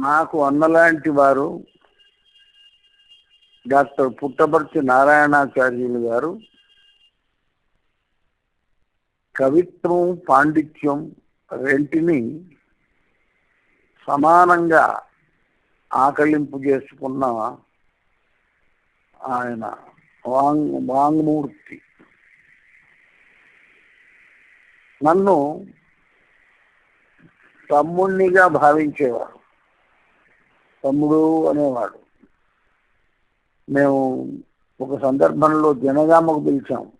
నాకు అన్నలాంటి వారు డాక్టర్ పుట్టపర్తి నారాయణాచార్యులు గారు కవిత్వం పాండిత్యం రెంటిని సమానంగా ఆకలింపు చేసుకున్న ఆయన వాంగ్ వాంగ్మూర్తి. నన్ను తమ్ముణ్ణిగా భావించేవారు. తమ్ముడు అనేవాడు. మేము ఒక సందర్భంలో జనగామకు పిలిచాం.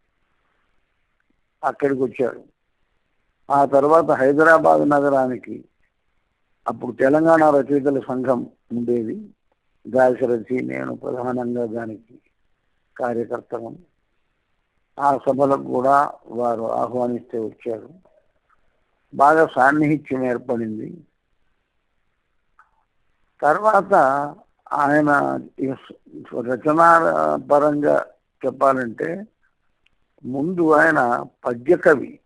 అక్కడికి వచ్చాడు. ఆ తర్వాత హైదరాబాద్ నగరానికి అప్పుడు తెలంగాణ రచయితల సంఘం ఉండేది. దాశరథి నేను ప్రధానంగా దానికి కార్యకర్తను ఆ సభలకు కూడా వారు ఆహ్వానిస్తే వచ్చారు. బాగా సాన్నిహిత్యం ఏర్పడింది. తర్వాత ఆయన రచనా పరంగా చెప్పాలంటే ముందు ఆయన పద్యకవి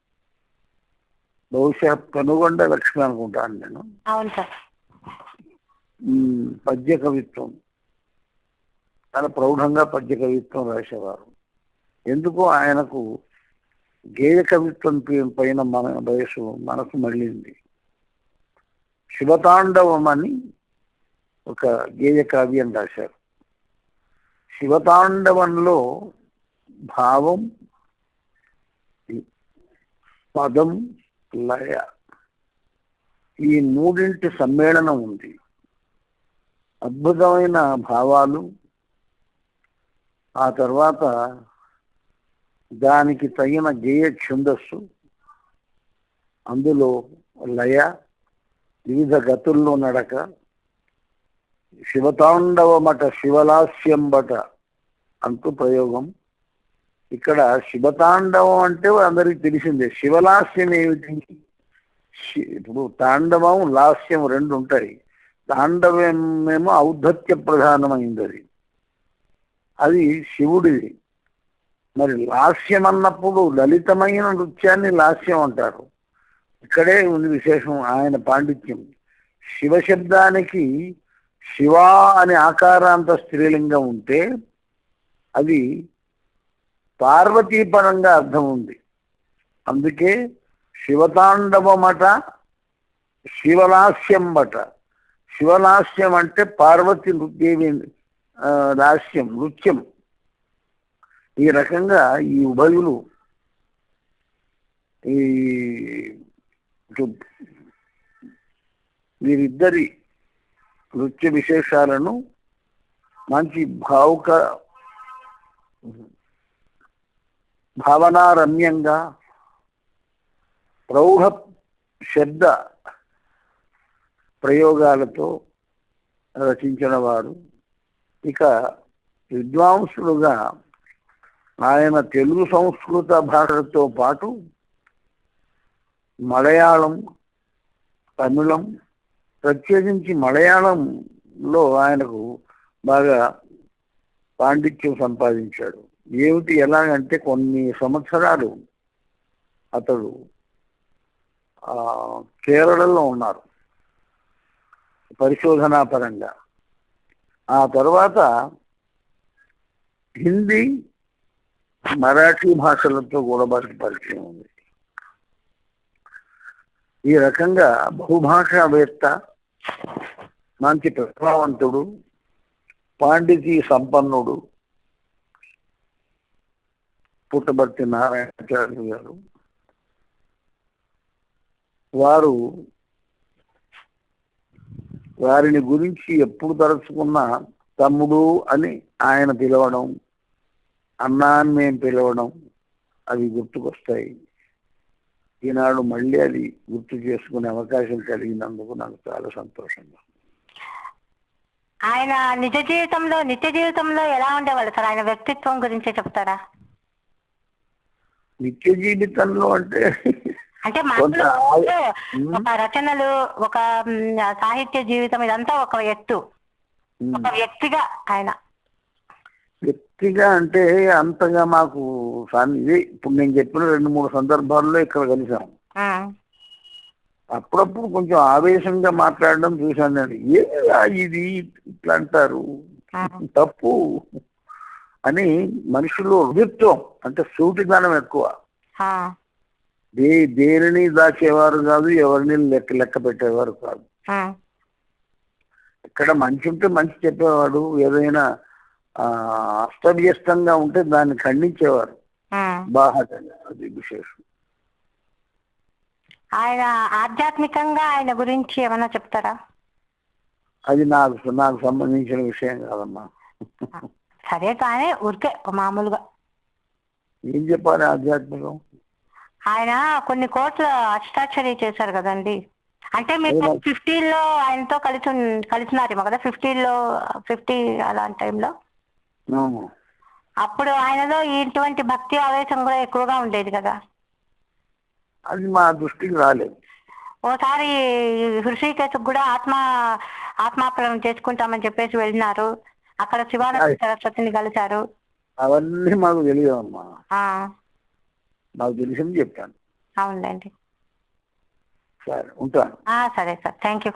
బహుశా కనుగొండ లక్ష్మి అనుకుంటాను నేను. పద్య కవిత్వం. చాలా ప్రౌఢంగా పద్య కవిత్వం రాసేవారు. ఎందుకో ఆయనకు గేయ కవిత్వం పైన మన వయసు మనసు మళ్ళింది. శివతాండవం అని ఒక గేయ కావ్యం రాశారు. శివతాండవంలో భావం పదం లయ ఈ మూడింటి సమ్మేళనం ఉంది. అద్భుతమైన భావాలు ఆ తర్వాత దానికి తగిన గేయ ఛందస్సు అందులో లయ వివిధ గతుల్లో నడక శివతాండవమట శివలాస్యంబట అంటూ ప్రయోగం. ఇక్కడ శివతాండవం అంటే అందరికి తెలిసిందే. శివలాస్యం ఏమిటి? ఇప్పుడు తాండవం లాస్యం రెండు ఉంటాయి. తాండవమేమో ఔద్ధత్య ప్రధానమైంది అది అది శివుడిది. మరి లాస్యం అన్నప్పుడు లలితమైన నృత్యాన్ని లాస్యం అంటారు. ఇక్కడే ఉంది విశేషం ఆయన పాండిత్యం. శివ శబ్దానికి శివ అనే ఆకారాంత స్త్రీలింగం ఉంటే అది పార్వతీపరంగా అర్థం ఉంది. అందుకే శివతాండవమట శివలాస్యం బట శివలాస్యం అంటే పార్వతి దేవి లాస్యం నృత్యం. ఈ రకంగా ఈ ఉభయులు ఈ వీరిద్దరి నృత్య విశేషాలను మంచి భావుక భావనారమ్యంగా ప్రౌఢ శబ్ద ప్రయోగాలతో రచించిన వారు ఇక విద్వాంసులుగా ఆయన తెలుగు సంస్కృత భాషలతో పాటు మలయాళం తమిళం ప్రత్యేకించి మలయాళంలో ఆయనకు బాగా పాండిత్యం సంపాదించాడు. ఏమిటి ఎలాగంటే కొన్ని సంవత్సరాలు అతడు కేరళలో ఉన్నారు. పరిశోధనాపరంగా ఆ తర్వాత హిందీ మరాఠీ భాషలతో కూడా వారికి పరిచయం ఉంది. ఈ రకంగా బహుభాషావేత్త మంచి ప్రభావంతుడు పాండితీ సంపన్నుడు పుట్టబర్తి నారాయణాచార్య గారు. వారు వారిని గురించి ఎప్పుడు తలుచుకున్నా తమ్ముడు అని ఆయన పిలవడం అన్నా అని మేము పిలవడం అవి గుర్తుకొస్తాయి. ఈనాడు మళ్ళీ అది గుర్తు చేసుకునే అవకాశం కలిగినందుకు నాకు చాలా సంతోషంగా ఆయన నిజ జీవితంలో నిత్య జీవితంలో ఎలా ఉండేవాళ్ళు సార్? ఆయన వ్యక్తిత్వం గురించి చెప్తారా? నిత్య జీవితంలో అంటే అంటే ఒక రచనలు ఒక సాహిత్య జీవితం ఇదంతా ఒక ఎత్తు. ఒక వ్యక్తిగా ఆయన. వ్యక్తిగా అంటే అంతగా మాకు ఇది ఇప్పుడు నేను చెప్పిన రెండు మూడు సందర్భాల్లో ఇక్కడ కలిసాం అప్పుడప్పుడు కొంచెం ఆవేశంగా మాట్లాడడం చూశాను నేను. ఏమిరా ఇది ఇట్లా అంటారు? తప్పు అని మనుషులు రుజుత్వం అంటే సూటిదనం ఎక్కువ. దే దేనిని దాచేవారు కాదు ఎవరిని లెక్క లెక్క పెట్టేవారు కాదు. ఇక్కడ మంచి ఉంటే మంచి చెప్పేవాడు ఏదైనా ఆ, అస్తవ్యస్తంగా ఉంటే దాన్ని ఖండించేవారు. బాహటంగా అది విశేషం. ఆయన ఆధ్యాత్మికంగా ఆయన గురించి ఏమన్నా చెప్తారా? అది నాకు నాకు సంబంధించిన విషయం కాదమ్మా. సరే కానీ ఊరికే మామూలుగా. ఏం చెప్పాలి ఆధ్యాత్మికం? ఆయన కొన్ని కోట్ల అష్టాచర్య చేశారు కదండి. అంటే మీరు. ఫిఫ్టీలో ఆయనతో కలిసి కలిసినారేమో కదా ఫిఫ్టీలో ఫిఫ్టీ అలాంటి టైంలో. అప్పుడు ఆయనలో ఇటువంటి భక్తి ఆవేశం కూడా ఎక్కువగా ఉండేది కదా. అది మా దృష్టికి రాలేదు. ఓసారి హృషికేశకు కూడా ఆత్మ ఆత్మాపలం చేసుకుంటామని చెప్పేసి వెళ్ళినారు. అక్కడ శివానంద ఆయ్. సరస్వతిని కలిశారు. అవన్నీ మాకు తెలియదమ్మా. నాకు తెలిసింది చెప్తాను అవునులేండి. సరే ఉంటాను. సరే సార్. Thank you.